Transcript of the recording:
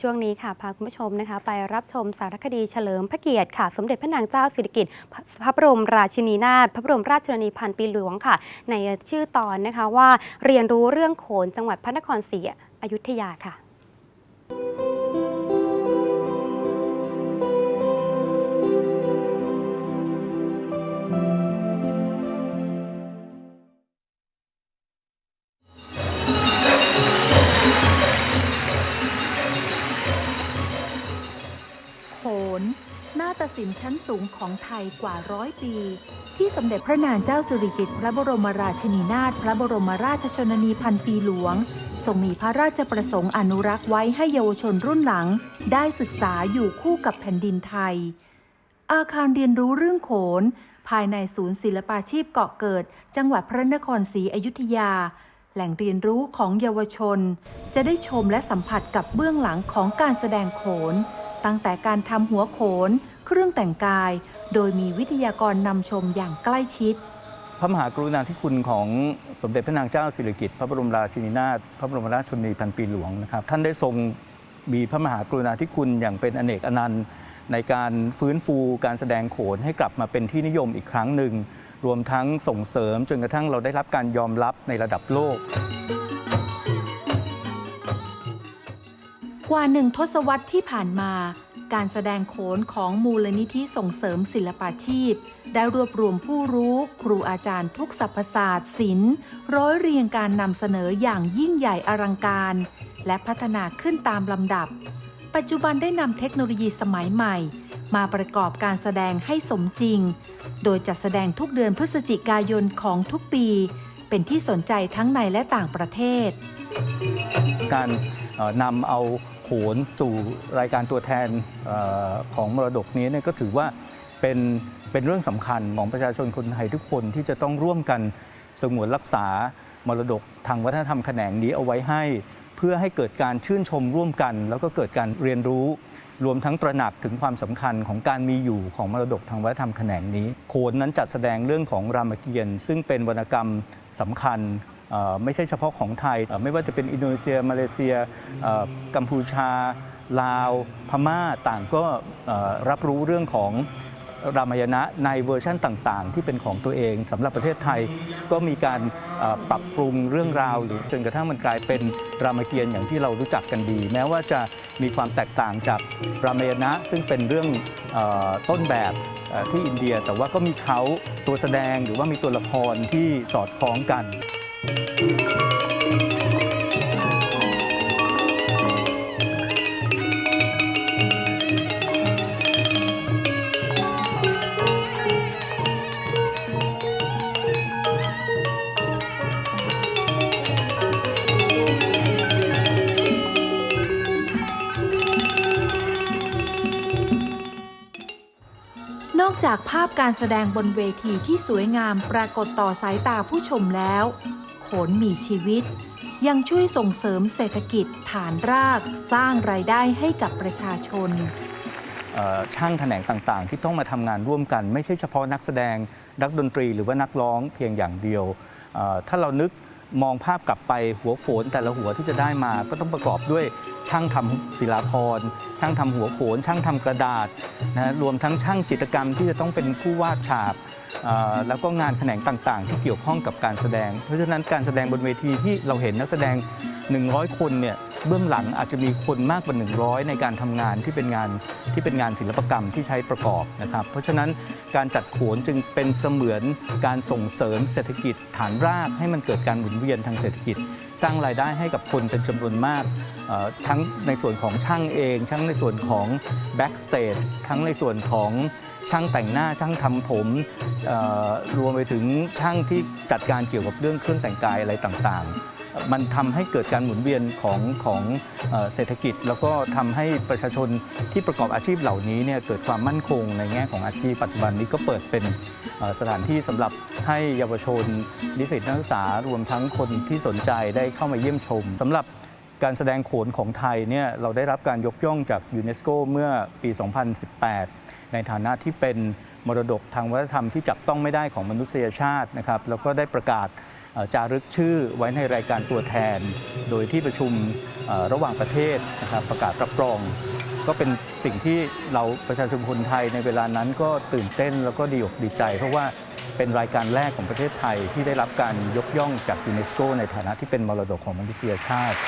ช่วงนี้ค่ะพาคุณผู้ชมนะคะ ไปรับชมสารคดีเฉลิมพระเกียรติค่ะ สมเด็จพระนางเจ้าสิริกิติ์พระบรมราชินีนาถพระบรมราชชนนีพันปีหลวงค่ะ ในชื่อตอนนะคะว่าเรียนรู้เรื่องโขนจังหวัดพระนครศรีอยุธยาค่ะ โขนนาฏศิลป์ชั้นสูงของไทยกว่าร้อยปี ที่สมเด็จพระนางเจ้าสิริกิติ์พระบรมราชินีนาถพระบรมราชชนนีพันปีหลวงทรงมีพระราชประสงค์อนุรักษ์ไว้ให้เยาวชนรุ่นหลัง ได้ศึกษาอยู่คู่กับแผ่นดินไทย อาคารเรียนรู้เรื่องโขน ภายในศูนย์ศิลปาชีพเกาะเกิด จังหวัดพระนครศรีอยุธยา แหล่งเรียนรู้ของเยาวชน จะได้ชมและสัมผัสกับเบื้องหลังของการแสดงโขน ตั้งแต่การทำหัวโขน เครื่องแต่งกาย โดยมีวิทยากรนำชมอย่างใกล้ชิด พระมหากรุณาธิคุณของสมเด็จพระนางเจ้าสิริกิติ์พระบรมราชินีนาถพระบรมราชชนนีพันปีหลวงนะครับท่านได้ทรงมีพระมหากรุณาธิคุณอย่างเป็นอเนกอนันต์ในการฟื้นฟูการแสดงโขนให้กลับมาเป็นที่นิยมอีกครั้งหนึ่ง รวมทั้งส่งเสริมจนกระทั่งเราได้รับการยอมรับในระดับโลก กว่าหนึ่งทศวรรษที่ผ่านมา การแสดงโขนของมูลนิธิส่งเสริมศิลปาชีพ ได้รวบรวมผู้รู้ครูอาจารย์ทุกสรรพศาสตร์ศิลป์ร้อยเรียงการนำเสนออย่างยิ่งใหญ่อลังการ และพัฒนาขึ้นตามลำดับ ปัจจุบันได้นำเทคโนโลยีสมัยใหม่ มาประกอบการแสดงให้สมจริง โดยจัดแสดงทุกเดือนพฤศจิกายนของทุกปี เป็นที่สนใจทั้งในและต่างประเทศ การนำเอา นสู่รายการตัวแทนออของมรดกนี้เนี่ยก็ถือว่าเป็นเป็นเรื่องสำคัญของประชาชนคนไทยทุกคนที่จะต้องร่วมกันสงวนรักษามรดกทางวัฒนธรรมแขนงนี้เอาไว้ให้ เพื่อให้เกิดการชื่นชมร่วมกัน แล้วก็เกิดการเรียนรู้รวมทั้งตระหนักถึงความสำคัญของการมีอยู่ของมรดกทางวัฒนธรรมแขนงนี้ โขนนั้นจัดแสดงเรื่องของรามเกียรติ์ซึ่งเป็นวรรณกรรมสำคัญ ไม่ใช่เฉพาะของไทย ไม่ว่าจะเป็นอินโดนีเซีย มาเลเซีย กัมพูชา ลาว พม่าต่างก็รับรู้เรื่องของรามายณะในเวอร์ชั่นต่างๆ ที่เป็นของตัวเองสำหรับประเทศไทยก็มีการปรับปรุงเรื่องราว หรือจนกระทั่งมันกลายเป็นรามเกียรติ์อย่างที่เรารู้จักกันดี แม้ว่าจะมีความแตกต่างจากรามายณะซึ่งเป็นเรื่องอต้นแบบที่อินเดีย แต่ว่าก็มีเขาตัวแสดงหรือว่ามีตัวละครที่สอดคล้องกัน นอกจากภาพการแสดงบนเวทีที่สวยงามปรากฏต่อสายตาผู้ชมแล้ว โขนมีชีวิต ยังช่วยส่งเสริมเศรษฐกิจฐานรากสร้างรายได้ให้กับประชาชนช่างแขนงต่างๆ ที่ต้องมาทำงานร่วมกัน ไม่ใช่เฉพาะนักแสดง นักดนตรีหรือว่านักร้องเพียงอย่างเดียว ถ้าเรานึกมองภาพกลับไปหัวโขนแต่ละหัวที่จะได้มาก็ต้องประกอบด้วยช่างทำศิลาพรช่างทำหัวโขนช่างทำกระดาษนะรวมทั้งช่างจิตรกรรมที่จะต้องเป็นผู้วาดฉาบ แล้วก็งานแขนงต่างๆ ที่เกี่ยวข้องกับการแสดง เพราะฉะนั้นการแสดงบนเวทีที่เราเห็นนักแสดง 100 คนเนี่ย เบื้องหลังอาจจะมีคนมากกว่า 100 ในการทำงานที่เป็นงานที่เป็นงานศิลปกรรมที่ใช้ประกอบนะครับ เพราะฉะนั้นการจัดโขนจึงเป็นเสมือนการส่งเสริมเศรษฐกิจฐานรากให้มันเกิดการหมุนเวียนทางเศรษฐกิจ สร้างรายได้ให้กับคนเป็นจำนวนมากทั้งในส่วนของช่างเองทั้งในส่วนของ backstage ทั้งในส่วนของช่างแต่งหน้าช่างทำผมรวมไปถึงช่างที่จัดการเกี่ยวกับเรื่องเครื่องแต่งกายอะไรต่างๆ มันทำให้เกิดการหมุนเวียนของของเศรษฐกิจ แล้วก็ทำให้ประชาชนที่ประกอบอาชีพเหล่านี้เนี่ยเกิดความมั่นคงในแง่ของอาชีพปัจจุบันนี้ก็เปิดเป็นสถานที่สำหรับให้เยาวชนนิสิตนักศึกษารวมทั้งคนที่สนใจได้เข้ามาเยี่ยมชมสำหรับการแสดงโขนของไทยเนี่ยเราได้รับการยกย่องจากยูเนสโกเมื่อปี 2018 ในฐานะที่เป็นมรดกทางวัฒนธรรมที่จับต้องไม่ได้ของมนุษยชาตินะครับแล้วก็ได้ประกาศ จารึกชื่อไว้ในรายการตัวแทน โดยที่ประชุมระหว่างประเทศนะครับประกาศรับรอง ก็เป็นสิ่งที่เราประชาชนคนไทยในเวลานั้นก็ตื่นเต้นแล้วก็ดีอกดีใจ เพราะว่าเป็นรายการแรกของประเทศไทยที่ได้รับการยกย่องจากยูเนสโกในฐานะที่เป็นมรดกของมนุษยชาติ